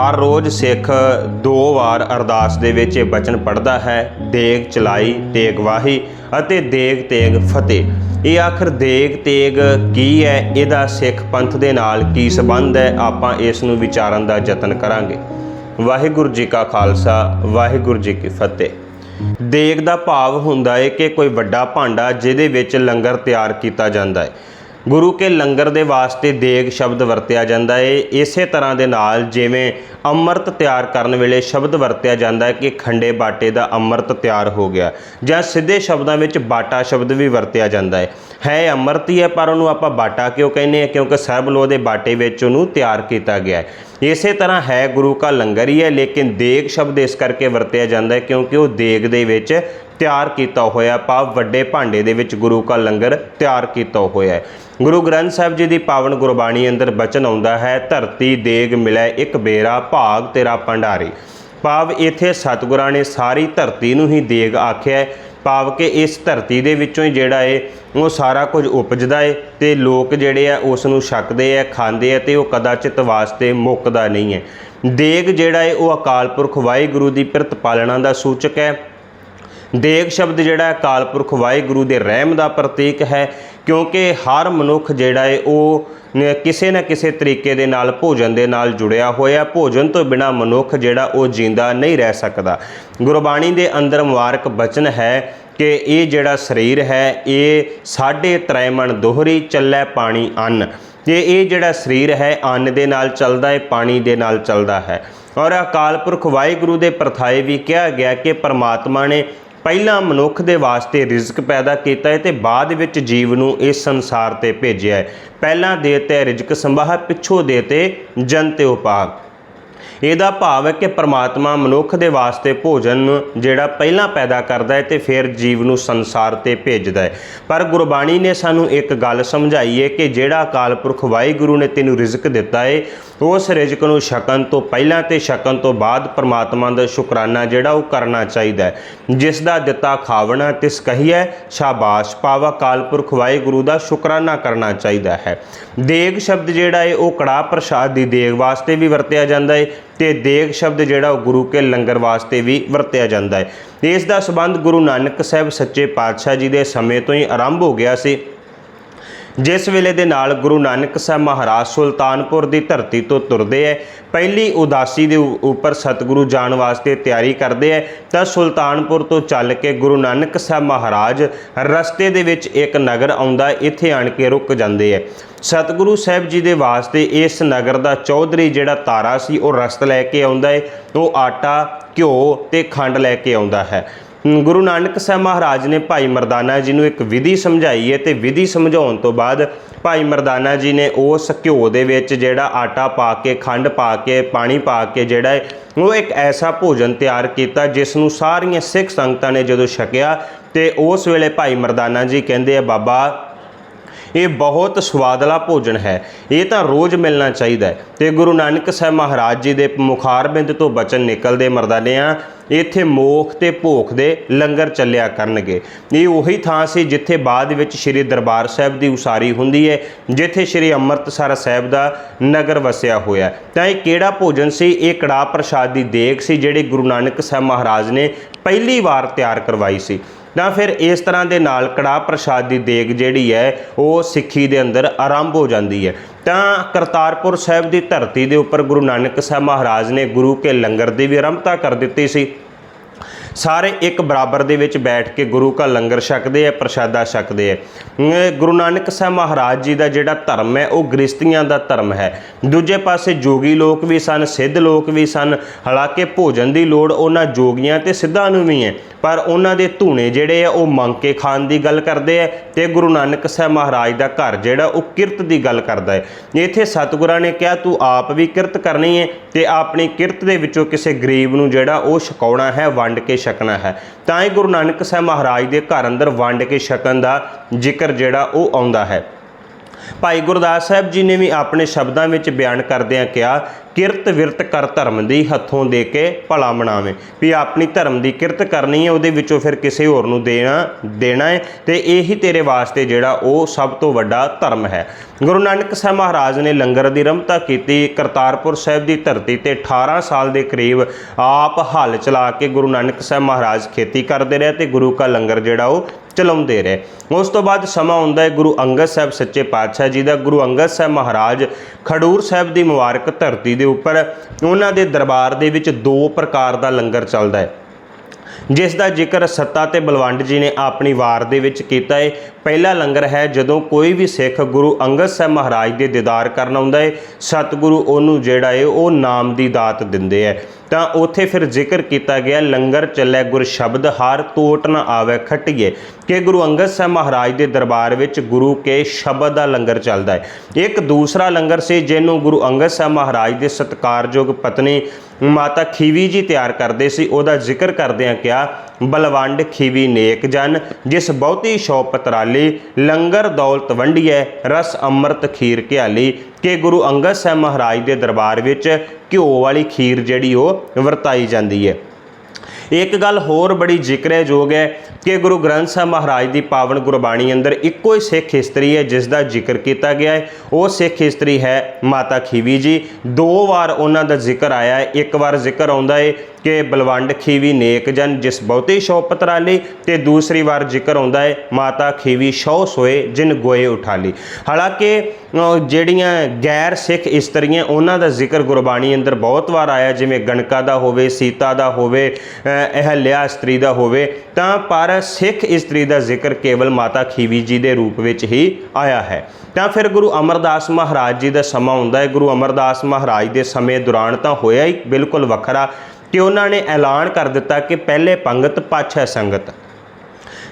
ਹਰ ਰੋਜ਼ ਸਿੱਖ ਦੋ ਵਾਰ ਅਰਦਾਸ ਦੇ ਵਿੱਚ ਇਹ ਬਚਨ ਪੜਦਾ ਹੈ, ਦੇਗ ਚਲਾਈ ਤੇਗ ਵਾਹੀ ਅਤੇ ਦੇਗ ਤੇਗ ਫਤਿਹ। ਇਹ ਆਖਰ ਦੇਗ ਤੇਗ ਕੀ ਹੈ? ਇਹਦਾ ਸਿੱਖ ਪੰਥ ਦੇ ਨਾਲ ਕੀ ਸੰਬੰਧ ਹੈ? ਆਪਾਂ ਇਸ ਨੂੰ ਵਿਚਾਰਨ ਦਾ ਯਤਨ ਕਰਾਂਗੇ। ਵਾਹਿਗੁਰੂ ਜੀ ਕਾ ਖਾਲਸਾ, ਵਾਹਿਗੁਰੂ ਜੀ ਕੀ ਫਤਿਹ। ਦੇਗ ਦਾ ਭਾਵ ਹੁੰਦਾ ਹੈ ਕਿ ਕੋਈ ਵੱਡਾ ਭਾਂਡਾ ਜਿਹਦੇ ਵਿੱਚ ਲੰਗਰ ਤਿਆਰ ਕੀਤਾ ਜਾਂਦਾ ਹੈ। ਗੁਰੂ ਕੇ ਲੰਗਰ ਦੇ ਵਾਸਤੇ ਦੇਗ ਸ਼ਬਦ ਵਰਤਿਆ ਜਾਂਦਾ ਹੈ ਇਸੇ ਤਰ੍ਹਾਂ ਦੇ ਨਾਲ ਜਿਵੇਂ ਅੰਮ੍ਰਿਤ ਤਿਆਰ ਕਰਨ ਵੇਲੇ ਸ਼ਬਦ ਵਰਤਿਆ ਜਾਂਦਾ ਹੈ ਕਿ ਖੰਡੇ ਬਾਟੇ ਦਾ ਅੰਮ੍ਰਿਤ ਤਿਆਰ ਹੋ ਗਿਆ ਜਾਂ ਸਿੱਧੇ ਸ਼ਬਦਾਂ ਵਿੱਚ ਬਾਟਾ ਸ਼ਬਦ ਵੀ ਵਰਤਿਆ ਜਾਂਦਾ ਹੈ। ਹੈ ਅੰਮ੍ਰਿਤ ਹੀ ਹੈ, ਪਰ ਉਹਨੂੰ ਆਪਾਂ ਬਾਟਾ ਕਿਉਂ ਕਹਿੰਦੇ ਆ ਕਿਉਂਕਿ ਸਰਬਲੋਹ ਦੇ ਬਾਟੇ ਵਿੱਚ ਉਹਨੂੰ ਤਿਆਰ ਕੀਤਾ ਗਿਆ ਹੈ। ਇਸੇ ਤਰ੍ਹਾਂ ਹੈ, ਗੁਰੂ ਕਾ ਲੰਗਰ ਹੀ ਹੈ, ਲੇਕਿਨ ਦੇਗ ਸ਼ਬਦ ਇਸ ਕਰਕੇ ਵਰਤਿਆ ਜਾਂਦਾ ਹੈ ਕਿਉਂਕਿ ਉਹ ਦੇਗ ਦੇ ਵਿੱਚ ਤਿਆਰ ਕੀਤਾ ਹੋਇਆ, ਭਾਵ ਵੱਡੇ ਭਾਂਡੇ ਦੇ ਵਿੱਚ ਗੁਰੂ ਕਾ ਲੰਗਰ ਤਿਆਰ ਕੀਤਾ ਹੋਇਆ ਹੈ। ਗੁਰੂ ਗ੍ਰੰਥ ਸਾਹਿਬ ਜੀ ਦੀ ਪਾਵਨ ਗੁਰਬਾਣੀ ਅੰਦਰ ਬਚਨ ਆਉਂਦਾ ਹੈ, ਧਰਤੀ ਦੇਗ ਮਿਲੈ ਇੱਕ ਬੇਰਾ, ਭਾਗ ਤੇਰਾ ਭੰਡਾਰੀ। ਭਾਵ ਇੱਥੇ ਸਤਿਗੁਰਾਂ ਨੇ ਸਾਰੀ ਧਰਤੀ ਨੂੰ ਹੀ ਦੇਗ ਆਖਿਆ ਭਾਵ ਕਿ ਇਸ ਧਰਤੀ ਦੇ ਵਿੱਚੋਂ ਹੀ ਜਿਹੜਾ ਏ, ਉਹ ਸਾਰਾ ਕੁਝ ਉਪਜਦਾ ਏ ਤੇ ਲੋਕ ਜਿਹੜੇ ਆ ਉਸ ਨੂੰ ਛਕਦੇ ਆ, ਖਾਂਦੇ ਆ ਤੇ ਉਹ ਕਦਾਚਿਤ ਵਾਸਤੇ ਮੁੱਕਦਾ ਨਹੀਂ ਹੈ ਦੇਗ ਜਿਹੜਾ ਏ, ਉਹ ਅਕਾਲ ਪੁਰਖ ਵਾਹਿਗੁਰੂ ਦੀ ਪਿਰਤ ਪਾਲਣਾ ਦਾ ਸੂਚਕ ਹੈ। ਦੇਗ ਸ਼ਬਦ ਜਿਹੜਾ ਹੈ ਅਕਾਲ ਪੁਰਖ ਵਾਹਿਗੁਰੂ ਦੇ ਰਹਿਮ ਦਾ ਪ੍ਰਤੀਕ ਹੈ, ਕਿਉਂਕਿ ਹਰ ਮਨੁੱਖ ਜਿਹੜਾ ਹੈ ਉਹ ਕਿਸੇ ਨਾ ਕਿਸੇ ਤਰੀਕੇ ਦੇ ਨਾਲ ਭੋਜਨ ਦੇ ਨਾਲ ਜੁੜਿਆ ਹੋਇਆ, ਭੋਜਨ ਤੋਂ ਬਿਨਾ ਮਨੁੱਖ ਜਿਹੜਾ ਉਹ ਜਿੰਦਾ ਨਹੀਂ ਰਹਿ ਸਕਦਾ। ਗੁਰਬਾਣੀ ਦੇ ਅੰਦਰ ਮੁਬਾਰਕ ਬਚਨ ਹੈ ਕਿ ਇਹ ਜਿਹੜਾ ਸਰੀਰ ਹੈ, ਇਹ ਸਾਢੇ ਤ੍ਰੈਮਣ ਦੋਹਰੀ ਚੱਲੈ ਪਾਣੀ ਅੰਨ। ਤੇ ਇਹ ਜਿਹੜਾ ਸਰੀਰ ਹੈ, ਅੰਨ ਦੇ ਨਾਲ ਚੱਲਦਾ ਹੈ, ਪਾਣੀ ਦੇ ਨਾਲ ਚੱਲਦਾ ਹੈ। ਔਰ ਅਕਾਲ ਪੁਰਖ ਵਾਹਿਗੁਰੂ ਦੇ ਪ੍ਰਥਾਏ ਵੀ ਕਿਹਾ ਗਿਆ ਕਿ ਪਰਮਾਤਮਾ ਨੇ ਪਹਿਲਾਂ ਮਨੁੱਖ ਦੇ ਵਾਸਤੇ ਰਿਜ਼ਕ ਪੈਦਾ ਕੀਤਾ ਹੈ ਤੇ ਬਾਅਦ ਵਿੱਚ ਜੀਵ ਨੂੰ ਇਸ ਸੰਸਾਰ ਤੇ ਭੇਜਿਆ ਹੈ। ਪਹਿਲਾਂ ਦੇਤੇ ਰਿਜ਼ਕ, ਸੰਭਾਹ ਪਿੱਛੋਂ ਦੇਤੇ ਜਨ ਤੇ ਉਪਾਅ। ਇਹਦਾ ਭਾਵ ਹੈ ਕਿ ਪ੍ਰਮਾਤਮਾ ਮਨੁੱਖ ਦੇ ਵਾਸਤੇ ਭੋਜਨ ਜਿਹੜਾ ਪਹਿਲਾਂ ਪੈਦਾ ਕਰਦਾ ਹੈ ਤੇ ਫਿਰ ਜੀਵ ਨੂੰ ਸੰਸਾਰ ਤੇ ਭੇਜਦਾ ਹੈ। ਪਰ ਗੁਰਬਾਣੀ ਨੇ ਸਾਨੂੰ ਇੱਕ ਗੱਲ ਸਮਝਾਈ ਹੈ ਕਿ ਜਿਹੜਾ ਅਕਾਲ ਪੁਰਖ ਵਾਹਿਗੁਰੂ ਨੇ ਤੈਨੂੰ ਰਿਜ਼ਕ ਦਿੱਤਾ ਹੈ ਉਸ ਰਿਜ਼ਕ ਨੂੰ ਛਕਣ ਤੋਂ ਪਹਿਲਾਂ ਤੇ ਛਕਣ ਤੋਂ ਬਾਅਦ ਪ੍ਰਮਾਤਮਾ ਦਾ ਸ਼ੁਕਰਾਨਾ ਜਿਹੜਾ ਉਹ ਕਰਨਾ ਚਾਹੀਦਾ ਹੈ। ਜਿਸ ਦਾ ਦਿੱਤਾ ਖਾਵਣਾ ਤਿਸ ਕਹੀਐ ਸ਼ਾਬਾਸ਼ ਪਾਵਾ ਅਕਾਲ ਪੁਰਖ ਵਾਹਿਗੁਰੂ ਦਾ ਸ਼ੁਕਰਾਨਾ ਕਰਨਾ ਚਾਹੀਦਾ ਹੈ। ਦੇਗ ਸ਼ਬਦ ਜਿਹੜਾ ਹੈ ਉਹ ਕੜਾ ਪ੍ਰਸ਼ਾਦ ਦੀ ਦੇਗ ਵਾਸਤੇ ਵੀ ਵਰਤਿਆ ਜਾਂਦਾ ਹੈ ਤੇ ਦੇਗ ਸ਼ਬਦ ਜਿਹੜਾ ਉਹ ਗੁਰੂ ਕੇ ਲੰਗਰ ਵਾਸਤੇ ਵੀ ਵਰਤਿਆ ਜਾਂਦਾ ਹੈ। ਇਸ ਦਾ ਸਬੰਧ ਗੁਰੂ ਨਾਨਕ ਸਾਹਿਬ ਸੱਚੇ ਪਾਤਸ਼ਾਹ ਜੀ ਦੇ ਸਮੇਂ ਤੋਂ ਹੀ ਆਰੰਭ ਹੋ ਗਿਆ ਸੀ। ਜਿਸ ਵੇਲੇ ਦੇ ਨਾਲ ਗੁਰੂ ਨਾਨਕ ਸਾਹਿਬ ਮਹਾਰਾਜ ਸੁਲਤਾਨਪੁਰ ਦੀ ਧਰਤੀ ਤੋਂ ਤੁਰਦੇ ਐ, ਪਹਿਲੀ ਉਦਾਸੀ ਦੇ ਉੱਪਰ ਸਤਿਗੁਰੂ ਜਾਣ ਵਾਸਤੇ ਤਿਆਰੀ ਕਰਦੇ ਐ, ਤਾਂ ਸੁਲਤਾਨਪੁਰ ਤੋਂ ਚੱਲ ਕੇ ਗੁਰੂ ਨਾਨਕ ਸਾਹਿਬ ਮਹਾਰਾਜ ਰਸਤੇ ਦੇ ਵਿੱਚ ਇੱਕ ਨਗਰ ਆਉਂਦਾ, ਇੱਥੇ ਆਣ ਕੇ ਰੁਕ ਜਾਂਦੇ ਐ। ਸਤਿਗੁਰੂ ਸਾਹਿਬ ਜੀ ਦੇ ਵਾਸਤੇ ਇਸ ਨਗਰ ਦਾ ਚੌਧਰੀ ਜਿਹੜਾ ਤਾਰਾ ਸੀ, ਉਹ ਰਸਤ ਲੈ ਕੇ ਆਉਂਦਾ ਏ ਉਹ ਆਟਾ, ਘਿਓ ਤੇ ਖੰਡ ਲੈ ਕੇ ਆਉਂਦਾ ਹੈ। ਗੁਰੂ ਨਾਨਕ ਸਾਹਿਬ ਮਹਾਰਾਜ ਨੇ ਭਾਈ ਮਰਦਾਨਾ ਜੀ ਨੂੰ ਇੱਕ ਵਿਧੀ ਸਮਝਾਈ ਹੈ ਤੇ ਵਿਧੀ ਸਮਝਾਉਣ ਤੋਂ ਬਾਅਦ ਭਾਈ ਮਰਦਾਨਾ ਜੀ ਨੇ ਉਸ ਘਿਓ ਦੇ ਵਿੱਚ ਜਿਹੜਾ ਆਟਾ ਪਾ ਕੇ, ਖੰਡ ਪਾ ਕੇ, ਪਾਣੀ ਪਾ ਕੇ ਜਿਹੜਾ ਹੈ, ਉਹ ਇੱਕ ਐਸਾ ਭੋਜਨ ਤਿਆਰ ਕੀਤਾ ਜਿਸ ਨੂੰ ਸਾਰੀਆਂ ਸਿੱਖ ਸੰਗਤਾਂ ਨੇ ਜਦੋਂ ਛਕਿਆ ਤੇ ਉਸ ਵੇਲੇ ਭਾਈ ਮਰਦਾਨਾ ਜੀ ਕਹਿੰਦੇ ਆ, ਬਾਬਾ ਇਹ ਬਹੁਤ ਸਵਾਦਲਾ ਭੋਜਨ ਹੈ। ਇਹ ਤਾਂ ਰੋਜ਼ ਮਿਲਣਾ ਚਾਹੀਦਾ ਹੈ। ਤੇ ਗੁਰੂ ਨਾਨਕ ਸਾਹਿਬ ਮਹਾਰਾਜ ਜੀ ਦੇ ਮੁਖਾਰਬਿੰਦ ਤੋਂ ਬਚਨ ਨਿਕਲਦੇ ਮਰਦਾਨਿਆਂ ਇੱਥੇ ਮੋਖ ਤੇ ਭੋਖ ਦੇ ਲੰਗਰ ਚੱਲਿਆ ਕਰਨਗੇ। ਇਹ ਉਹੀ ਥਾਂ ਸੀ ਜਿੱਥੇ ਬਾਅਦ ਵਿੱਚ ਸ੍ਰੀ ਦਰਬਾਰ ਸਾਹਿਬ ਦੀ ਉਸਾਰੀ ਹੁੰਦੀ ਹੈ, ਜਿੱਥੇ ਸ੍ਰੀ ਅੰਮ੍ਰਿਤਸਰ ਸਾਹਿਬ ਦਾ ਨਗਰ ਵਸਿਆ ਹੋਇਆ ਤਾਂ ਇਹ ਕਿਹੜਾ ਭੋਜਨ ਸੀ? ਇਹ ਕੜਾ ਪ੍ਰਸ਼ਾਦ ਦੀ ਦੇਗ ਸੀ ਜਿਹੜੀ ਗੁਰੂ ਨਾਨਕ ਸਾਹਿਬ ਮਹਾਰਾਜ ਨੇ ਪਹਿਲੀ ਵਾਰ ਤਿਆਰ ਕਰਵਾਈ ਸੀ। ਤਾਂ ਫਿਰ ਇਸ ਤਰ੍ਹਾਂ ਦੇ ਨਾਲ ਕੜਾ ਪ੍ਰਸ਼ਾਦ ਦੀ ਦੇਗ ਜਿਹੜੀ ਹੈ, ਉਹ ਸਿੱਖੀ ਦੇ ਅੰਦਰ ਆਰੰਭ ਹੋ ਜਾਂਦੀ ਹੈ। ਤਾਂ ਕਰਤਾਰਪੁਰ ਸਾਹਿਬ ਦੀ ਧਰਤੀ ਦੇ ਉੱਪਰ ਗੁਰੂ ਨਾਨਕ ਸਾਹਿਬ ਮਹਾਰਾਜ ਨੇ ਗੁਰੂ ਕੇ ਲੰਗਰ ਦੀ ਵੀ ਆਰੰਭਤਾ ਕਰ ਦਿੱਤੀ ਸੀ। ਸਾਰੇ ਇੱਕ ਬਰਾਬਰ ਦੇ ਵਿੱਚ ਬੈਠ ਕੇ ਗੁਰੂ ਕਾ ਲੰਗਰ ਛਕਦੇ ਆ, ਪ੍ਰਸ਼ਾਦਾ ਛਕਦੇ ਆ। ਗੁਰੂ ਨਾਨਕ ਸਾਹਿਬ ਮਹਾਰਾਜ ਜੀ ਦਾ ਜਿਹੜਾ ਧਰਮ ਹੈ, ਉਹ ਗ੍ਰਸਤੀਆਂ ਦਾ ਧਰਮ ਹੈ। ਦੂਜੇ ਪਾਸੇ ਜੋਗੀ ਲੋਕ ਵੀ ਸਨ, ਸਿੱਧ ਲੋਕ ਵੀ ਸਨ। ਹਾਲਾਂਕਿ ਭੋਜਨ ਦੀ ਲੋੜ ਉਹਨਾਂ ਜੋਗੀਆਂ ਤੇ ਸਿੱਧਾਂ ਨੂੰ ਵੀ ਹੈ, ਪਰ ਉਹਨਾਂ ਦੇ ਧੂਣੇ ਜਿਹੜੇ ਆ, ਉਹ ਮੰਗ ਕੇ ਖਾਣ ਦੀ ਗੱਲ ਕਰਦੇ ਆ ਤੇ ਗੁਰੂ ਨਾਨਕ ਸਾਹਿਬ ਮਹਾਰਾਜ ਦਾ ਘਰ ਜਿਹੜਾ, ਉਹ ਕਿਰਤ ਦੀ ਗੱਲ ਕਰਦਾ ਹੈ। ਇੱਥੇ ਸਤਿਗੁਰਾਂ ਨੇ ਕਿਹਾ, ਤੂੰ ਆਪ ਵੀ ਕਿਰਤ ਕਰਨੀ ਹੈ ਤੇ ਆਪਣੀ ਕਿਰਤ ਦੇ ਵਿੱਚੋਂ ਕਿਸੇ ਗਰੀਬ ਨੂੰ ਜਿਹੜਾ, ਉਹ ਛਕਾਉਣਾ ਹੈ, ਵੰਡ ਕੇ ਛਕਣਾ ਹੈ। ਤਾਂ ਹੀ ਗੁਰੂ ਨਾਨਕ ਸਾਹਿਬ ਮਹਾਰਾਜ ਦੇ ਘਰ ਅੰਦਰ ਵੰਡ ਕੇ ਛਕਣ ਦਾ ਜ਼ਿਕਰ ਜਿਹੜਾ ਉਹ ਆਉਂਦਾ ਹੈ। ਭਾਈ ਗੁਰਦਾਸ ਸਾਹਿਬ ਜੀ ਨੇ ਵੀ ਆਪਣੇ ਸ਼ਬਦਾਂ ਵਿੱਚ ਬਿਆਨ ਕਰਦਿਆਂ ਕਿਹਾ ਕਿਰਤ ਵਿਰਤ ਕਰ ਧਰਮ ਦੀ ਹੱਥੋਂ ਦੇ ਕੇ ਭਲਾ ਮਨਾਵੇ। ਵੀ ਆਪਣੀ ਧਰਮ ਦੀ ਕਿਰਤ ਕਰਨੀ ਹੈ, ਉਹਦੇ ਵਿੱਚੋਂ ਫਿਰ ਕਿਸੇ ਹੋਰ ਨੂੰ ਦੇਣਾ ਦੇਣਾ ਹੈ ਤੇ ਇਹੀ ਤੇਰੇ ਵਾਸਤੇ ਜਿਹੜਾ ਉਹ ਸਭ ਤੋਂ ਵੱਡਾ ਧਰਮ ਹੈ। ਗੁਰੂ ਨਾਨਕ ਸਾਹਿਬ ਮਹਾਰਾਜ ਨੇ ਲੰਗਰ ਦੀ ਰਮਤਾ ਕੀਤੀ। ਕਰਤਾਰਪੁਰ ਸਾਹਿਬ ਦੀ ਧਰਤੀ ਤੇ 18 ਸਾਲ ਦੇ ਕਰੀਬ ਆਪ ਹੱਲ ਚਲਾ ਕੇ ਗੁਰੂ ਨਾਨਕ ਸਾਹਿਬ ਮਹਾਰਾਜ ਖੇਤੀ ਕਰਦੇ ਰਹੇ ਤੇ ਗੁਰੂ ਕਾ ਲੰਗਰ ਜਿਹੜਾ ਉਹ ਚਲਾਉਂਦੇ ਰਹੇ। ਉਸ ਤੋਂ ਬਾਅਦ ਸਮਾਂ ਆਉਂਦਾ ਹੈ ਗੁਰੂ ਅੰਗਦ ਸਾਹਿਬ ਸੱਚੇ ਪਾਤਸ਼ਾਹ ਜੀ ਦਾ। ਗੁਰੂ ਅੰਗਦ ਸਾਹਿਬ ਮਹਾਰਾਜ ਖਡੂਰ ਸਾਹਿਬ ਦੀ ਮੁਬਾਰਕ ਧਰਤੀ ਦੇ ਉੱਪਰ ਉਹਨਾਂ ਦੇ ਦਰਬਾਰ ਦੇ ਵਿੱਚ ਦੋ ਪ੍ਰਕਾਰ ਦਾ ਲੰਗਰ ਚੱਲਦਾ ਹੈ। ਜਿਸ ਦਾ ਜ਼ਿਕਰ ਸੱਤਾ ਤੇ ਬਲਵੰਡ ਜੀ ਨੇ ਆਪਣੀ ਵਾਰ ਦੇ ਵਿੱਚ ਕੀਤਾ ਹੈ। ਪਹਿਲਾ ਲੰਗਰ ਹੈ ਜਦੋਂ ਕੋਈ ਵੀ ਸਿੱਖ ਗੁਰੂ ਅੰਗਦ ਸਾਹਿਬ ਮਹਾਰਾਜ ਦੇ ਦੀਦਾਰ ਕਰਨ ਆਉਂਦਾ ਹੈ। ਸਤਿਗੁਰੂ ਉਹਨੂੰ ਜਿਹੜਾ ਹੈ ਉਹ ਨਾਮ ਦੀ ਦਾਤ ਦਿੰਦੇ ਹੈ। ਤਾਂ ਉੱਥੇ ਫਿਰ ਜ਼ਿਕਰ ਕੀਤਾ ਗਿਆ, ਲੰਗਰ ਚੱਲੇ ਗੁਰ ਸ਼ਬਦ ਹਰ ਟੋਟ ਨਾ ਆਵੇ, ਖਟੀਏ। ਕਿ ਗੁਰੂ ਅੰਗਦ ਸਾਹਿਬ ਮਹਾਰਾਜ ਦੇ ਦਰਬਾਰ ਵਿੱਚ ਗੁਰੂ ਕੇ ਸ਼ਬਦ ਦਾ ਲੰਗਰ ਚੱਲਦਾ ਹੈ। ਇੱਕ ਦੂਸਰਾ ਲੰਗਰ ਸੀ ਜਿਹਨੂੰ ਗੁਰੂ ਅੰਗਦ ਸਾਹਿਬ ਮਹਾਰਾਜ ਦੇ ਸਤਕਾਰਯੋਗ ਪਤਨੀ ਮਾਤਾ ਖੀਵੀ ਜੀ ਤਿਆਰ ਕਰਦੇ ਸੀ। ਉਹਦਾ ਜ਼ਿਕਰ ਕਰਦਿਆਂ ਕਿਹਾ ਬਲਵੰਡ ਖੀਵੀ ਨੇਕ ਜਨ, ਜਿਸ ਬਹੁਤੀ ਸ਼ੌ ਪਤਰਾਲੀ ਲੰਗਰ ਦੌਲਤ ਵੰਡੀਐ, ਰਸ ਅੰਮ੍ਰਿਤ ਖੀਰ ਘਿਆਲੀ। ਕਿ ਗੁਰੂ ਅੰਗਦ ਸਾਹਿਬ ਮਹਾਰਾਜ ਦੇ ਦਰਬਾਰ ਵਿੱਚ ਘਿਓ ਵਾਲੀ ਖੀਰ ਜਿਹੜੀ ਉਹ ਵਰਤਾਈ ਜਾਂਦੀ ਹੈ ਇੱਕ ਗੱਲ ਹੋਰ ਬੜੀ ਜ਼ਿਕਰਯੋਗ ਹੈ ਕਿ ਗੁਰੂ ਗ੍ਰੰਥ ਸਾਹਿਬ ਮਹਾਰਾਜ ਦੀ ਪਾਵਨ ਗੁਰਬਾਣੀ ਅੰਦਰ ਇੱਕੋ ਹੀ ਸਿੱਖ ਇਸਤਰੀ ਹੈ ਜਿਸ ਦਾ ਜ਼ਿਕਰ ਕੀਤਾ ਗਿਆ ਹੈ ਉਹ ਸਿੱਖ ਇਸਤਰੀ ਹੈ ਮਾਤਾ ਖੀਵੀ ਜੀ। ਦੋ ਵਾਰ ਉਹਨਾਂ ਦਾ ਜ਼ਿਕਰ ਆਇਆ ਹੈ ਇੱਕ ਵਾਰ ਜ਼ਿਕਰ ਆਉਂਦਾ ਹੈ ਕਿ ਬਲਵੰਡ ਖੀਵੀ ਨੇਕ ਜਨ ਜਿਸ ਬਹੁਤੀ ਸ਼ੌ ਪਤਰਾਲੀ ਤੇ ਦੂਸਰੀ ਵਾਰ ਜ਼ਿਕਰ ਆਉਂਦਾ ਹੈ ਮਾਤਾ ਖੀਵੀ ਸ਼ੌ ਸੋਏ ਜਿਨ ਗੋਏ ਉਠਾਲੀ ਹਾਲਾਂਕਿ ਜਿਹੜੀਆਂ ਗੈਰ ਸਿੱਖ ਇਸਤਰੀਆਂ ਉਹਨਾਂ ਦਾ ਜ਼ਿਕਰ ਗੁਰਬਾਣੀ ਅੰਦਰ ਬਹੁਤ ਵਾਰ ਆਇਆ ਜਿਵੇਂ ਗਣਕਾ ਦਾ ਹੋਵੇ ਸੀਤਾ ਦਾ ਹੋਵੇ ਅ, ਅਹਲਿਆ ਇਸਤਰੀ ਦਾ ਹੋਵੇ ਤਾਂ ਪਰ ਸਿੱਖ ਇਸਤਰੀ ਦਾ ਜ਼ਿਕਰ ਕੇਵਲ ਮਾਤਾ ਖੀਵੀ ਜੀ ਦੇ ਰੂਪ ਵਿੱਚ ਹੀ ਆਇਆ ਹੈ। ਤਾਂ ਫਿਰ ਗੁਰੂ ਅਮਰਦਾਸ ਮਹਾਰਾਜ ਜੀ ਦਾ ਸਮਾਂ ਹੁੰਦਾ ਹੈ ਗੁਰੂ ਅਮਰਦਾਸ ਮਹਾਰਾਜ ਦੇ ਸਮੇਂ ਦੌਰਾਨ ਤਾਂ ਹੋਇਆ ਹੀ ਬਿਲਕੁਲ ਵੱਖਰਾ। ਕਿ ਉਹਨਾਂ ਨੇ ਐਲਾਨ ਕਰ ਦਿੱਤਾ ਕਿ ਪਹਿਲੇ ਪੰਗਤ ਪਾਛੈ ਸੰਗਤ।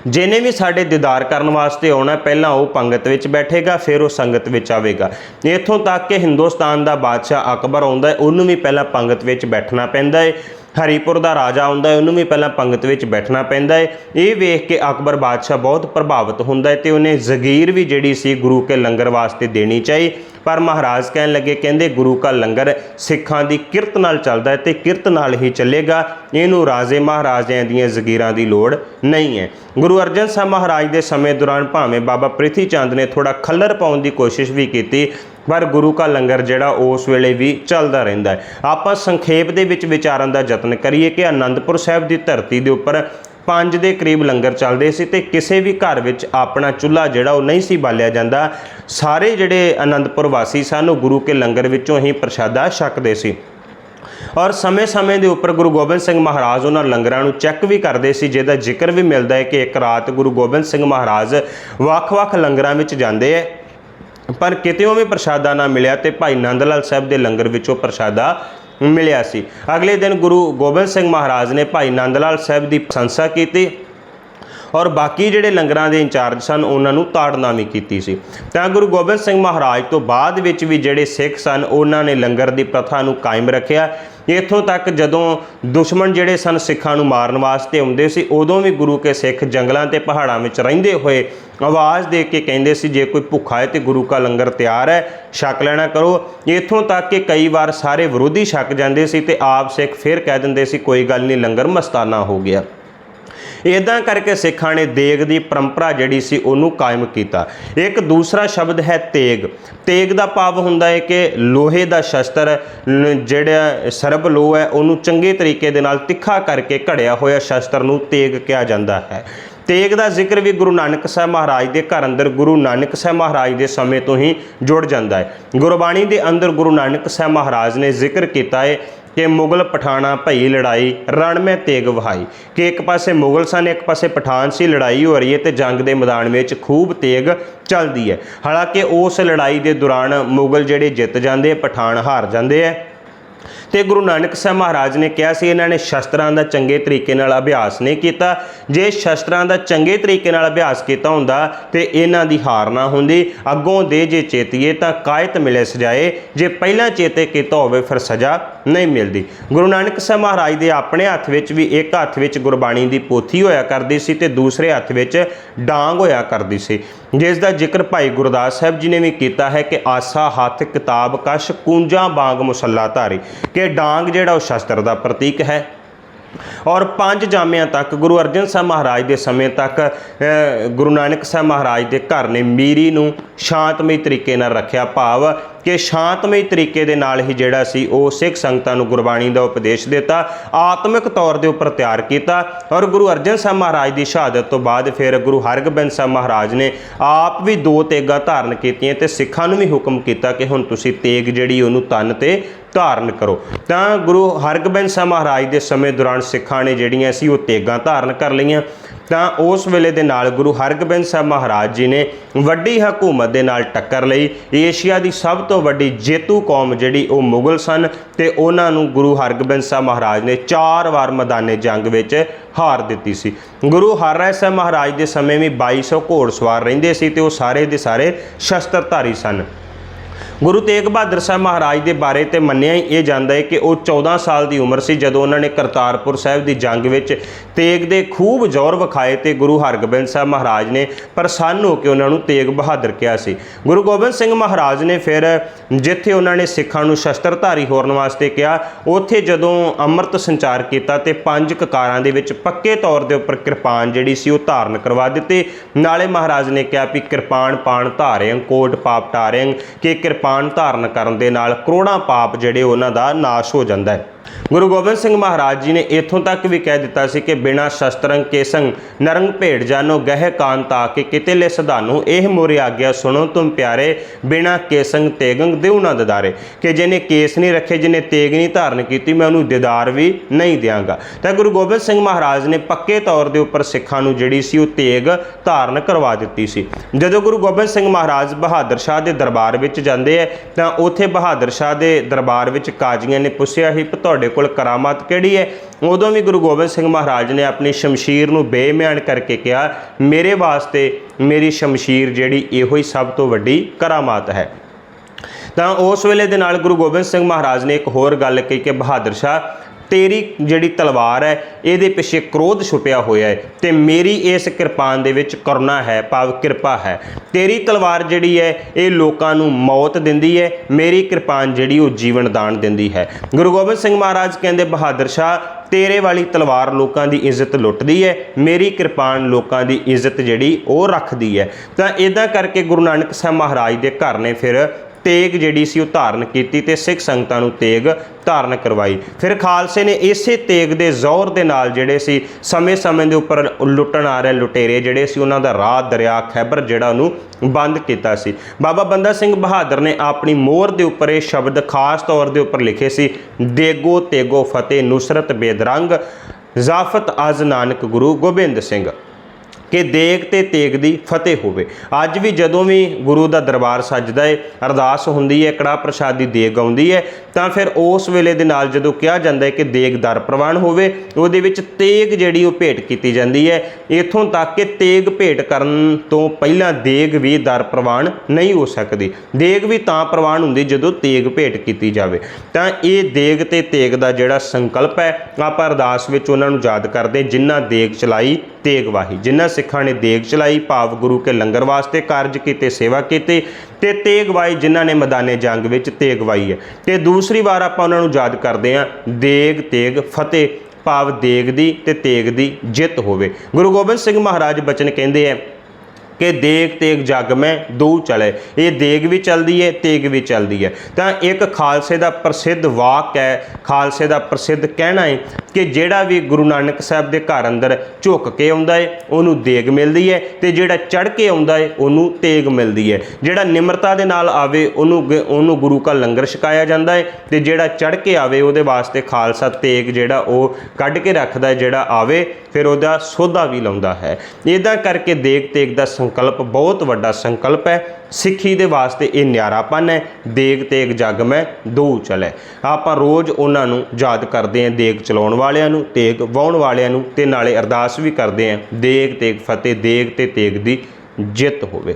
ਜਿਹਨੇ ਵੀ ਸਾਡੇ ਦੀਦਾਰ ਕਰਨ ਵਾਸਤੇ ਆਉਣਾ, ਪਹਿਲਾਂ ਉਹ ਪੰਗਤ ਵਿੱਚ ਬੈਠੇਗਾ, ਫਿਰ ਉਹ ਸੰਗਤ ਵਿੱਚ ਆਵੇਗਾ। ਇੱਥੋਂ ਤੱਕ ਕਿ ਹਿੰਦੁਸਤਾਨ ਦਾ ਬਾਦਸ਼ਾਹ ਅਕਬਰ ਆਉਂਦਾ ਉਹਨੂੰ ਵੀ ਪਹਿਲਾਂ ਪੰਗਤ ਵਿੱਚ ਬੈਠਣਾ ਪੈਂਦਾ ਹੈ। ਹਰੀਪੁਰ ਦਾ ਰਾਜਾ ਆਉਂਦਾ ਹੈ, ਉਹਨੂੰ ਵੀ ਪਹਿਲਾਂ ਪੰਗਤ ਵਿੱਚ ਬੈਠਣਾ ਪੈਂਦਾ ਹੈ। ਇਹ ਵੇਖ ਕੇ ਅਕਬਰ ਬਾਦਸ਼ਾਹ ਬਹੁਤ ਪ੍ਰਭਾਵਿਤ ਹੁੰਦਾ ਹੈ ਤੇ ਉਹਨੇ ਜ਼ਗੀਰ ਵੀ ਜਿਹੜੀ ਸੀ ਗੁਰੂ ਕੇ ਲੰਗਰ ਵਾਸਤੇ ਦੇਣੀ ਚਾਹੀ। ਪਰ ਮਹਾਰਾਜ ਕਹਿਣ ਲੱਗੇ, ਕਹਿੰਦੇ ਗੁਰੂ ਕਾ ਲੰਗਰ ਸਿੱਖਾਂ ਦੀ ਕਿਰਤ ਨਾਲ ਚੱਲਦਾ ਹੈ ਤੇ ਕਿਰਤ ਨਾਲ ਹੀ ਚੱਲੇਗਾ। ਇਹਨੂੰ ਰਾਜੇ ਮਹਾਰਾਜਿਆਂ ਦੀਆਂ ਜ਼ਗੀਰਾਂ ਦੀ ਲੋੜ ਨਹੀਂ ਹੈ। ਗੁਰੂ ਅਰਜਨ ਸਾਹਿਬ ਮਹਾਰਾਜ ਦੇ ਸਮੇਂ ਦੌਰਾਨ ਭਾਵੇਂ ਬਾਬਾ ਪ੍ਰਿਥੀ ਚੰਦ ਨੇ ਥੋੜਾ ਖੱਲਰ ਪਾਉਣ ਦੀ ਕੋਸ਼ਿਸ਼ ਵੀ ਕੀਤੀ ਪਰ ਗੁਰੂ ਕਾ ਲੰਗਰ ਜਿਹੜਾ ਉਸ ਵੇਲੇ ਵੀ ਚੱਲਦਾ ਰਹਿੰਦਾ ਹੈ। ਆਪਾਂ ਸੰਖੇਪ ਦੇ ਵਿੱਚ ਵਿਚਾਰਨ ਦਾ ਯਤਨ ਕਰੀਏ ਕਿ ਆਨੰਦਪੁਰ ਸਾਹਿਬ ਦੀ ਧਰਤੀ ਦੇ ਉੱਪਰ ਪੰਜ ਦੇ ਕਰੀਬ ਲੰਗਰ ਚੱਲਦੇ ਸੀ ਤੇ ਕਿਸੇ ਵੀ ਘਰ ਵਿੱਚ ਆਪਣਾ ਚੁੱਲ੍ਹਾ ਜਿਹੜਾ ਉਹ ਨਹੀਂ ਸੀ ਬਾਲਿਆ ਜਾਂਦਾ। ਸਾਰੇ ਜਿਹੜੇ ਆਨੰਦਪੁਰ ਵਾਸੀ ਸਨ, ਉਹ ਗੁਰੂ ਕੇ ਲੰਗਰ ਵਿੱਚੋਂ ਹੀ ਪ੍ਰਸ਼ਾਦਾ ਛਕਦੇ ਸੀ। ਔਰ ਸਮੇਂ-ਸਮੇਂ ਦੇ ਉੱਪਰ ਗੁਰੂ ਗੋਬਿੰਦ ਸਿੰਘ ਮਹਾਰਾਜ ਉਹਨਾਂ ਲੰਗਰਾਂ ਨੂੰ ਚੈੱਕ ਵੀ ਕਰਦੇ ਸੀ, ਜਿਹਦਾ ਜ਼ਿਕਰ ਵੀ ਮਿਲਦਾ ਹੈ ਕਿ ਇੱਕ ਰਾਤ ਗੁਰੂ ਗੋਬਿੰਦ ਸਿੰਘ ਮਹਾਰਾਜ ਵੱਖ-ਵੱਖ ਲੰਗਰਾਂ ਵਿੱਚ ਜਾਂਦੇ ਹੈ। ਪਰ ਕਿਤੇੋਂ ਵੀ ਪ੍ਰਸ਼ਾਦਾ ਨਾ ਮਿਲਿਆ ਤੇ ਭਾਈ ਨੰਦ ਲਾਲ ਸਾਹਿਬ ਦੇ ਲੰਗਰ ਵਿੱਚੋਂ ਪ੍ਰਸ਼ਾਦਾ ਮਿਲਿਆ ਸੀ। ਅਗਲੇ ਦਿਨ ਗੁਰੂ ਗੋਬਿੰਦ ਸਿੰਘ ਮਹਾਰਾਜ ਨੇ ਭਾਈ ਨੰਦ ਲਾਲ ਸਾਹਿਬ ਦੀ ਪ੍ਰਸ਼ੰਸਾ ਕੀਤੀ ਔਰ ਬਾਕੀ ਜਿਹੜੇ ਲੰਗਰਾਂ ਦੇ ਇੰਚਾਰਜ ਸਨ, ਉਹਨਾਂ ਨੂੰ ਤਾੜਨਾ ਵੀ ਕੀਤੀ ਸੀ। ਤਾਂ ਗੁਰੂ ਗੋਬਿੰਦ ਸਿੰਘ ਮਹਾਰਾਜ ਤੋਂ ਬਾਅਦ ਵਿੱਚ ਵੀ ਜਿਹੜੇ ਸਿੱਖ ਸਨ, ਉਹਨਾਂ ਨੇ ਲੰਗਰ ਦੀ ਪ੍ਰਥਾ ਨੂੰ ਕਾਇਮ ਰੱਖਿਆ। ਇੱਥੋਂ ਤੱਕ ਜਦੋਂ ਦੁਸ਼ਮਣ ਜਿਹੜੇ ਸਨ, ਸਿੱਖਾਂ ਨੂੰ ਮਾਰਨ ਵਾਸਤੇ ਆਉਂਦੇ ਸੀ, ਉਦੋਂ ਵੀ ਗੁਰੂ ਕੇ ਸਿੱਖ ਜੰਗਲਾਂ ਤੇ ਪਹਾੜਾਂ ਵਿੱਚ ਰਹਿੰਦੇ ਹੋਏ ਆਵਾਜ਼ ਦੇ ਕੇ ਕਹਿੰਦੇ ਸੀ, ਜੇ ਕੋਈ ਭੁੱਖਾ ਹੈ ਤੇ ਗੁਰੂ ਕਾ ਲੰਗਰ ਤਿਆਰ ਹੈ, ਛਕ ਲੈਣਾ ਕਰੋ। ਇੱਥੋਂ ਤੱਕ ਕਿ ਕਈ ਵਾਰ ਸਾਰੇ ਵਿਰੋਧੀ ਛਕ ਜਾਂਦੇ ਸੀ ਤੇ ਆਪ ਸਿੱਖ ਫਿਰ ਕਹਿ ਦਿੰਦੇ ਸੀ, ਕੋਈ ਗੱਲ ਨਹੀਂ, ਲੰਗਰ ਮਸਤਾਨਾ ਹੋ ਗਿਆ। ਇਦਾਂ ਕਰਕੇ ਸਿੱਖਾਂ ਨੇ ਦੇਗ ਦੀ ਪਰੰਪਰਾ ਜਿਹੜੀ ਸੀ ਉਹਨੂੰ ਕਾਇਮ ਕੀਤਾ। ਇੱਕ ਦੂਸਰਾ ਸ਼ਬਦ ਹੈ ਤੇਗ। ਤੇਗ ਦਾ ਭਾਵ ਹੁੰਦਾ ਹੈ ਕਿ ਲੋਹੇ ਦਾ ਸ਼ਸਤਰ ਜਿਹੜਾ ਸਰਬ ਲੋਹ ਹੈ, ਉਹਨੂੰ ਚੰਗੇ ਤਰੀਕੇ ਦੇ ਨਾਲ ਤਿੱਖਾ ਕਰਕੇ ਘੜਿਆ ਹੋਇਆ ਸ਼ਸਤਰ ਨੂੰ ਤੇਗ ਕਿਹਾ ਜਾਂਦਾ ਹੈ। ਤੇਗ ਦਾ ਜ਼ਿਕਰ ਵੀ ਗੁਰੂ ਨਾਨਕ ਸਾਹਿਬ ਮਹਾਰਾਜ ਦੇ ਘਰ ਅੰਦਰ ਗੁਰੂ ਨਾਨਕ ਸਾਹਿਬ ਮਹਾਰਾਜ ਦੇ ਸਮੇਂ ਤੋਂ ਹੀ ਜੁੜ ਜਾਂਦਾ ਹੈ। ਗੁਰਬਾਣੀ ਦੇ ਅੰਦਰ ਗੁਰੂ ਨਾਨਕ ਸਾਹਿਬ ਮਹਾਰਾਜ ਨੇ ਜ਼ਿਕਰ ਕੀਤਾ ਹੈ ਕਿ ਮੁਗਲ ਪਠਾਣਾ ਭਈ ਲੜਾਈ ਰਣ ਮੈਂ ਤੇਗ ਵਹਾਈ। ਕਿ ਇੱਕ ਪਾਸੇ ਮੁਗਲ ਸਨ, ਇੱਕ ਪਾਸੇ ਪਠਾਨ ਸੀ, ਲੜਾਈ ਹੋ ਰਹੀ ਹੈ ਤੇ ਜੰਗ ਦੇ ਮੈਦਾਨ ਵਿੱਚ ਖੂਬ ਤੇਗ ਚੱਲਦੀ ਹੈ। ਹਾਲਾਂਕਿ ਉਸ ਲੜਾਈ ਦੇ ਦੌਰਾਨ ਮੁਗਲ ਜਿਹੜੇ ਜਿੱਤ ਜਾਂਦੇ ਪਠਾਨ ਹਾਰ ਜਾਂਦੇ ਹੈ ਤੇ ਗੁਰੂ ਨਾਨਕ ਸਾਹਿਬ ਮਹਾਰਾਜ ਨੇ ਕਿਹਾ ਸੀ, ਇਹਨਾਂ ਨੇ ਸ਼ਸਤਰਾਂ ਦਾ ਚੰਗੇ ਤਰੀਕੇ ਨਾਲ ਅਭਿਆਸ ਨਹੀਂ ਕੀਤਾ। ਜੇ ਸ਼ਸਤਰਾਂ ਦਾ ਚੰਗੇ ਤਰੀਕੇ ਨਾਲ ਅਭਿਆਸ ਕੀਤਾ ਹੁੰਦਾ, ਤੇ ਇਹਨਾਂ ਦੀ ਹਾਰ ਨਾ ਹੁੰਦੀ। ਅੱਗੋਂ ਦੇ ਜੇ ਚੇਤੀਏ, ਤਾਂ ਕਾਇਤ ਮਿਲੇ ਸਜਾਏ। ਜੇ ਪਹਿਲਾਂ ਚੇਤੇ ਕੀਤਾ ਹੋਵੇ, ਫਿਰ ਸਜ਼ਾ ਨਹੀਂ ਮਿਲਦੀ। ਗੁਰੂ ਨਾਨਕ ਸਾਹਿਬ ਮਹਾਰਾਜ ਦੇ ਆਪਣੇ ਹੱਥ ਵਿੱਚ ਵੀ ਇੱਕ ਹੱਥ ਵਿੱਚ ਗੁਰਬਾਣੀ ਦੀ ਪੋਥੀ ਹੋਇਆ ਕਰਦੀ ਸੀ ਤੇ ਦੂਸਰੇ ਹੱਥ ਵਿੱਚ ਡਾਂਗ ਹੋਇਆ ਕਰਦੀ ਸੀ। ਜਿਸ ਦਾ ਜ਼ਿਕਰ ਭਾਈ ਗੁਰਦਾਸ ਸਾਹਿਬ ਜੀ ਨੇ ਵੀ ਕੀਤਾ ਹੈ ਕਿ ਆਸਾ, ਹੱਥ, ਕਿਤਾਬ, ਕਸ਼, ਕੂੰਜਾਂ ਬਾਗ ਮੁਸੱਲਾ ਧਾਰੀ ਕਿ ਡਾਂਗ ਜਿਹੜਾ ਉਹ ਸ਼ਸਤਰ ਦਾ ਪ੍ਰਤੀਕ ਹੈ। ਔਰ ਪੰਜ ਜਾਮਿਆਂ ਤੱਕ ਗੁਰੂ ਅਰਜਨ ਸਾਹਿਬ ਮਹਾਰਾਜ ਦੇ ਸਮੇਂ ਤੱਕ ਗੁਰੂ ਨਾਨਕ ਸਾਹਿਬ ਮਹਾਰਾਜ ਦੇ ਘਰ ਨੇ ਮੀਰੀ ਨੂੰ ਸ਼ਾਂਤਮਈ ਤਰੀਕੇ ਨਾਲ ਰੱਖਿਆ ਭਾਵ ਕਿ ਸ਼ਾਂਤਮਈ ਤਰੀਕੇ ਦੇ ਨਾਲ ਹੀ ਜਿਹੜਾ ਸੀ ਉਹ ਸਿੱਖ ਸੰਗਤਾਂ ਨੂੰ ਗੁਰਬਾਣੀ ਦਾ ਉਪਦੇਸ਼ ਦਿੱਤਾ, ਆਤਮਿਕ ਤੌਰ ਦੇ ਉੱਪਰ ਤਿਆਰ ਕੀਤਾ ਔਰ ਗੁਰੂ ਅਰਜਨ ਸਾਹਿਬ ਮਹਾਰਾਜ ਦੀ ਸ਼ਹਾਦਤ ਤੋਂ ਬਾਅਦ ਫਿਰ ਗੁਰੂ ਹਰਗੋਬਿੰਦ ਸਾਹਿਬ ਮਹਾਰਾਜ ਨੇ ਆਪ ਵੀ ਦੋ ਤੇਗਾਂ ਧਾਰਨ ਕੀਤੀਆਂ ਤੇ ਸਿੱਖਾਂ ਨੂੰ ਵੀ ਹੁਕਮ ਕੀਤਾ ਕਿ ਹੁਣ ਤੁਸੀਂ ਤੇਗ ਜਿਹੜੀ ਉਹਨੂੰ ਤਨ ਤੇ ਧਾਰਨ ਕਰੋ। ਤਾਂ ਗੁਰੂ ਹਰਗੋਬਿੰਦ ਸਾਹਿਬ ਮਹਾਰਾਜ ਦੇ ਸਮੇਂ ਦੌਰਾਨ ਸਿੱਖਾਂ ਨੇ ਜਿਹੜੀਆਂ ਸੀ ਉਹ ਤੇਗਾਂ ਧਾਰਨ ਕਰ ਲਈਆਂ। ਤਾਂ ਉਸ ਵੇਲੇ ਦੇ ਨਾਲ ਗੁਰੂ ਹਰਗੋਬਿੰਦ ਸਾਹਿਬ ਮਹਾਰਾਜ ਜੀ ਨੇ ਵੱਡੀ ਹਕੂਮਤ ਦੇ ਨਾਲ ਟੱਕਰ ਲਈ। ਏਸ਼ੀਆ ਦੀ ਸਭ ਤੋਂ ਵੱਡੀ ਜੇਤੂ ਕੌਮ ਜਿਹੜੀ ਉਹ ਮੁਗਲ ਸਨ ਤੇ ਉਹਨਾਂ ਨੂੰ ਗੁਰੂ ਹਰਗੋਬਿੰਦ ਸਾਹਿਬ ਮਹਾਰਾਜ ਨੇ ਚਾਰ ਵਾਰ ਮੈਦਾਨੇ ਜੰਗ ਵਿੱਚ ਹਾਰ ਦਿੱਤੀ ਸੀ। ਗੁਰੂ ਹਰਿਰਾਏ ਸਾਹਿਬ ਮਹਾਰਾਜ ਦੇ ਸਮੇਂ ਵੀ 2200 ਘੋੜਸਵਾਰ ਰਹਿੰਦੇ ਸੀ ਤੇ ਉਹ ਸਾਰੇ ਦੇ ਸਾਰੇ ਸ਼ਸਤਰਧਾਰੀ ਸਨ। ਗੁਰੂ ਤੇਗ ਬਹਾਦਰ ਸਾਹਿਬ ਮਹਾਰਾਜ ਦੇ ਬਾਰੇ ਤੇ ਮੰਨਿਆ ਹੀ ਇਹ ਜਾਂਦਾ ਹੈ ਕਿ ਉਹ 14 ਸਾਲ ਦੀ ਉਮਰ ਸੀ ਜਦੋਂ ਉਹਨਾਂ ਨੇ ਕਰਤਾਰਪੁਰ ਸਾਹਿਬ ਦੀ ਜੰਗ ਵਿੱਚ ਤੇਗ ਦੇ ਖੂਬ ਜ਼ੋਰ ਵਿਖਾਏ ਤੇ ਗੁਰੂ ਹਰਗੋਬਿੰਦ ਸਾਹਿਬ ਮਹਾਰਾਜ ਨੇ ਪ੍ਰਸੰਨ ਹੋ ਕੇ ਉਹਨਾਂ ਨੂੰ ਤੇਗ ਬਹਾਦਰ ਕਿਹਾ ਸੀ। ਗੁਰੂ ਗੋਬਿੰਦ ਸਿੰਘ ਮਹਾਰਾਜ ਨੇ ਫਿਰ ਜਿੱਥੇ ਉਹਨਾਂ ਨੇ ਸਿੱਖਾਂ ਨੂੰ ਸ਼ਸਤਰਧਾਰੀ ਹੋਣ ਵਾਸਤੇ ਕਿਹਾ, ਉੱਥੇ ਜਦੋਂ ਅੰਮ੍ਰਿਤ ਸੰਚਾਰ ਕੀਤਾ ਤੇ ਪੰਜ ਕਕਾਰਾਂ ਦੇ ਵਿੱਚ ਪੱਕੇ ਤੌਰ ਦੇ ਉੱਪਰ ਕਿਰਪਾਨ ਜਿਹੜੀ ਸੀ ਉਹ ਧਾਰਨ ਕਰਵਾ ਦਿੱਤੀ। ਨਾਲੇ ਮਹਾਰਾਜ ਨੇ ਕਿਹਾ ਵੀ ਕਿਰਪਾਨ ਪਾਣ ਧਾਰਿਆਂ ਕੋਟ ਪਾਪ ਟਾਰਿਆਂ ਕਿ ਕਿਰਪਾਨ ਧਾਰਨ ਕਰਨ ਦੇ ਨਾਲ ਕਰੋੜਾਂ ਪਾਪ ਜਿਹੜੇ ਉਹਨਾਂ ਦਾ ਨਾਸ਼ ਹੋ ਜਾਂਦਾ ਹੈ। ਗੁਰੂ ਗੋਬਿੰਦ ਸਿੰਘ ਮਹਾਰਾਜ ਜੀ ਨੇ ਇਥੋਂ ਤੱਕ ਵੀ ਕਹਿ ਦਿੱਤਾ ਸੀ ਕਿ ਬਿਨਾ ਸ਼ਸਤਰੰ ਕੇਸੰ ਨਰੰਗ ਭੇੜ ਜਾਨੋ, ਗਹਿ ਕਾਨ ਤਾ ਕਿ ਕਿਤੇ ਲੈ ਸਧਾਨੂ। ਇਹ ਮੋਰੇ ਆਗਿਆ ਸੁਣੋ, ਤੁਮ ਪਿਆਰੇ, ਬਿਨਾ ਕੇਸੰਗ ਤੇਗੰਗ ਦੇਉ ਨਾ ਦਦਾਰੇ। ਕਿ ਜਿਹਨੇ ਕੇਸ ਨਹੀਂ ਰੱਖੇ, ਜਿਹਨੇ ਤੇਗ ਨਹੀਂ ਧਾਰਨ ਕੀਤੀ, ਮੈਂ ਉਹਨੂੰ ਦਿਦਾਰ ਵੀ ਨਹੀਂ ਦਿਆਂਗਾ। ਤਾਂ ਗੁਰੂ ਗੋਬਿੰਦ ਸਿੰਘ ਮਹਾਰਾਜ ਨੇ ਪੱਕੇ ਤੌਰ ਦੇ ਉੱਪਰ ਸਿੱਖਾਂ ਨੂੰ ਜਿਹੜੀ ਸੀ ਉਹ ਤੇਗ ਧਾਰਨ ਕਰਵਾ ਦਿੱਤੀ ਸੀ। ਜਦੋਂ ਗੁਰੂ ਗੋਬਿੰਦ ਸਿੰਘ ਮਹਾਰਾਜ ਬਹਾਦਰ ਸ਼ਾਹ ਦੇ ਦਰਬਾਰ ਵਿੱਚ ਜਾਂਦੇ ਹੈ ਤਾਂ ਉੱਥੇ ਬਹਾਦਰ ਸ਼ਾਹ ਦੇ ਦਰਬਾਰ ਵਿੱਚ ਕਾਜ਼ੀਆਂ ਨੇ ਪੁੱਛਿਆ ਸੀ ਵੀ ਤੁਹਾਡੇ ਕੋਲ ਕਰਾਮਾਤ ਕਿਹੜੀ ਹੈ? ਉਦੋਂ ਵੀ ਗੁਰੂ ਗੋਬਿੰਦ ਸਿੰਘ ਮਹਾਰਾਜ ਨੇ ਆਪਣੀ ਸ਼ਮਸ਼ੀਰ ਨੂੰ ਬੇਮਿਆਨ ਕਰਕੇ ਕਿਹਾ, ਮੇਰੇ ਵਾਸਤੇ ਮੇਰੀ ਸ਼ਮਸ਼ੀਰ ਜਿਹੜੀ ਇਹੋ ਹੀ ਸਭ ਤੋਂ ਵੱਡੀ ਕਰਾਮਾਤ ਹੈ। ਤਾਂ ਉਸ ਵੇਲੇ ਦੇ ਨਾਲ ਗੁਰੂ ਗੋਬਿੰਦ ਸਿੰਘ ਮਹਾਰਾਜ ਨੇ ਇੱਕ ਹੋਰ ਗੱਲ ਕਹੀ ਕਿ ਬਹਾਦਰ ਸ਼ਾਹ ਤੇਰੀ ਜਿਹੜੀ ਤਲਵਾਰ ਹੈ, ਇਹਦੇ ਪਿੱਛੇ ਕ੍ਰੋਧ ਛੁਪਿਆ ਹੋਇਆ ਹੈ ਤੇ ਮੇਰੀ ਇਸ ਕਿਰਪਾਨ ਦੇ ਵਿੱਚ ਕਰੁਣਾ ਹੈ, ਭਾਵ ਕਿਰਪਾ ਹੈ। ਤੇਰੀ ਤਲਵਾਰ ਜਿਹੜੀ ਹੈ, ਇਹ ਲੋਕਾਂ ਨੂੰ ਮੌਤ ਦਿੰਦੀ ਹੈ, ਮੇਰੀ ਕਿਰਪਾਨ ਜਿਹੜੀ ਉਹ ਜੀਵਨ ਦਾਨ ਦਿੰਦੀ ਹੈ। ਗੁਰੂ ਗੋਬਿੰਦ ਸਿੰਘ ਮਹਾਰਾਜ ਕਹਿੰਦੇ, ਬਹਾਦਰ ਸ਼ਾਹ, ਤੇਰੇ ਵਾਲੀ ਤਲਵਾਰ ਲੋਕਾਂ ਦੀ ਇੱਜ਼ਤ ਲੁੱਟਦੀ ਹੈ, ਮੇਰੀ ਕਿਰਪਾਨ ਲੋਕਾਂ ਦੀ ਇੱਜ਼ਤ ਜਿਹੜੀ ਉਹ ਰੱਖਦੀ ਹੈ। ਤਾਂ ਇਦਾਂ ਕਰਕੇ ਗੁਰੂ ਨਾਨਕ ਸਾਹਿਬ ਮਹਾਰਾਜ ਦੇ ਘਰ ਨੇ ਫਿਰ ਤੇਗ ਜਿਹੜੀ ਸੀ ਉਹ ਧਾਰਨ ਕੀਤੀ ਤੇ ਸਿੱਖ ਸੰਗਤਾਂ ਨੂੰ ਤੇਗ ਧਾਰਨ ਕਰਵਾਈ। ਫਿਰ ਖਾਲਸੇ ਨੇ ਇਸੇ ਤੇਗ ਦੇ ਜ਼ੋਰ ਦੇ ਨਾਲ ਜਿਹੜੇ ਸੀ, ਸਮੇਂ-ਸਮੇਂ ਦੇ ਉੱਪਰ ਲੁੱਟਣ ਆ ਰਹੇ ਲੁਟੇਰੇ ਜਿਹੜੇ ਸੀ, ਉਹਨਾਂ ਦਾ ਰਾਹ, ਦਰਿਆ, ਖੈਬਰ ਜਿਹੜਾ ਉਹਨੂੰ ਬੰਦ ਕੀਤਾ ਸੀ। ਬਾਬਾ ਬੰਦਾ ਸਿੰਘ ਬਹਾਦਰ ਨੇ ਆਪਣੀ ਮੋਹਰ ਦੇ ਉੱਪਰ ਇਹ ਸ਼ਬਦ ਖਾਸ ਤੌਰ ਦੇ ਉੱਪਰ ਲਿਖੇ ਸੀ, ਦੇਗੋ ਤੇਗੋ ਫਤਿਹ ਨੁਸਰਤ ਬੇਦਰੰਗ, ਜ਼ਾਫਤ ਅਜ਼ ਨਾਨਕ ਗੁਰੂ ਗੋਬਿੰਦ ਸਿੰਘ। ਕਿ ਦੇਗ ਤੇ ਤੇਗ ਦੀ ਫਤਿਹ ਹੋਵੇ। ਅੱਜ ਵੀ ਜਦੋਂ ਵੀ ਗੁਰੂ ਦਾ ਦਰਬਾਰ ਸੱਜਦਾ ਹੈ ਅਰਦਾਸ ਹੁੰਦੀ ਹੈ ਕੜਾ ਪ੍ਰਸ਼ਾਦੀ ਦੇਗ ਆਉਂਦੀ ਹੈ ਤਾਂ ਫਿਰ ਉਸ ਵੇਲੇ ਦੇ ਨਾਲ ਜਦੋਂ ਕਿਹਾ ਜਾਂਦਾ ਹੈ ਕਿ ਦੇਗ ਦਰ ਪ੍ਰਵਾਨ ਹੋਵੇ, ਉਹਦੇ ਵਿੱਚ ਤੇਗ ਜਿਹੜੀ ਉਹ ਭੇਟ ਕੀਤੀ ਜਾਂਦੀ ਹੈ ਇਥੋਂ ਤੱਕ ਕਿ ਤੇਗ ਭੇਟ ਕਰਨ ਤੋਂ ਪਹਿਲਾਂ ਦੇਗ ਵੀ ਦਰ ਪ੍ਰਵਾਨ ਨਹੀਂ ਹੋ ਸਕਦੀ। ਦੇਗ ਵੀ ਤਾਂ ਪ੍ਰਵਾਨ ਹੁੰਦੀ ਜਦੋਂ ਤੇਗ ਭੇਟ ਕੀਤੀ ਜਾਵੇ। ਤਾਂ ਇਹ ਦੇਗ ਤੇ ਤੇਗ ਦਾ ਜਿਹੜਾ ਸੰਕਲਪ ਹੈ, ਆਪਾਂ ਅਰਦਾਸ ਵਿੱਚ ਉਹਨਾਂ ਨੂੰ ਯਾਦ ਕਰਦੇ ਜਿਨ੍ਹਾਂ ਦੇਗ ਚਲਾਈ ਤੇਗ ਵਾਹੀ ਜਿਨ੍ਹਾਂ ਸਿੱਖਾਂ ਨੇ ਦੇਗ ਚਲਾਈ, ਭਾਵ ਗੁਰੂ ਕੇ ਲੰਗਰ ਵਾਸਤੇ ਕਾਰਜ ਕੀਤੇ, ਸੇਵਾ ਕੀਤੀ ਤੇ ਤੇਗ ਵਾਈ ਜਿਨ੍ਹਾਂ ਨੇ ਮੈਦਾਨੇ ਜੰਗ ਵਿੱਚ ਤੇਗ ਵਾਈ ਹੈ। ਤੇ ਦੂਸਰੀ ਵਾਰ ਆਪਾਂ ਉਹਨਾਂ ਨੂੰ ਯਾਦ ਕਰਦੇ ਹਾਂ, ਦੇਗ ਤੇਗ ਫਤਿਹ, ਭਾਵ ਦੇਗ ਦੀ ਤੇ ਤੇਗ ਦੀ ਜਿੱਤ ਹੋਵੇ। ਗੁਰੂ ਗੋਬਿੰਦ ਸਿੰਘ ਮਹਾਰਾਜ ਬਚਨ ਕਹਿੰਦੇ ਆ ਕਿ ਦੇਗ ਤੇਗ ਜਗ ਮੈਂ ਦੋ ਚਲੇ। ਇਹ ਦੇਗ ਵੀ ਚਲਦੀ ਹੈ ਤੇਗ ਵੀ ਚਲਦੀ ਹੈ ਤਾਂ ਇੱਕ ਖਾਲਸੇ ਦਾ ਪ੍ਰਸਿੱਧ ਵਾਕ ਹੈ, ਖਾਲਸੇ ਦਾ ਪ੍ਰਸਿੱਧ ਕਹਿਣਾ ਹੈ ਕਿ ਜਿਹੜਾ ਵੀ ਗੁਰੂ ਨਾਨਕ ਸਾਹਿਬ ਦੇ ਘਰ ਅੰਦਰ ਝੁੱਕ ਕੇ ਆਉਂਦਾ ਹੈ ਉਹਨੂੰ ਦੇਗ ਮਿਲਦੀ ਹੈ ਤੇ ਜਿਹੜਾ ਚੜ ਕੇ ਆਉਂਦਾ ਹੈ ਉਹਨੂੰ ਤੇਗ ਮਿਲਦੀ ਹੈ ਜਿਹੜਾ ਨਿਮਰਤਾ ਦੇ ਨਾਲ ਆਵੇ, ਉਹਨੂੰ ਗ- ਉਹਨੂੰ ਗੁਰੂ ਕਾ ਲੰਗਰ ਛਕਾਇਆ ਜਾਂਦਾ ਹੈ ਤੇ ਜਿਹੜਾ ਚੜ ਕੇ ਆਵੇ, ਉਹਦੇ ਵਾਸਤੇ ਖਾਲਸਾ ਤੇਗ ਜਿਹੜਾ ਉਹ ਕੱਢ ਕੇ ਰੱਖਦਾ ਹੈ ਜਿਹੜਾ ਆਵੇ ਫਿਰ ਉਹਦਾ ਸੋਧਾ ਵੀ ਲਾਉਂਦਾ ਹੈ। ਇਦਾਂ ਕਰਕੇ ਦੇਖ ਤੇਗ ਦਾ ਸੰਕਲਪ ਬਹੁਤ ਵੱਡਾ ਸੰਕਲਪ ਹੈ। ਸਿੱਖੀ ਦੇ ਵਾਸਤੇ ਇਹ ਨਿਆਰਾਪਨ ਹੈ। ਦੇਗ ਤੇਗ ਜਗ ਮੈਂ ਦੋ ਚਲੇ ਆਪਾਂ ਰੋਜ਼ ਉਹਨਾਂ ਨੂੰ ਯਾਦ ਕਰਦੇ ਹਾਂ ਦੇਗ ਚਲਾਉਣ ਵਾਲਿਆਂ ਨੂੰ ਤੇਗ ਵਾਉਣ ਵਾਲਿਆਂ ਨੂੰ ਤੇ ਨਾਲੇ ਅਰਦਾਸ ਵੀ ਕਰਦੇ ਹਾਂ ਦੇਗ ਤੇਗ ਫਤਿਹ ਦੇਗ ਤੇ ਤੇਗ ਦੀ ਜਿੱਤ ਹੋਵੇ।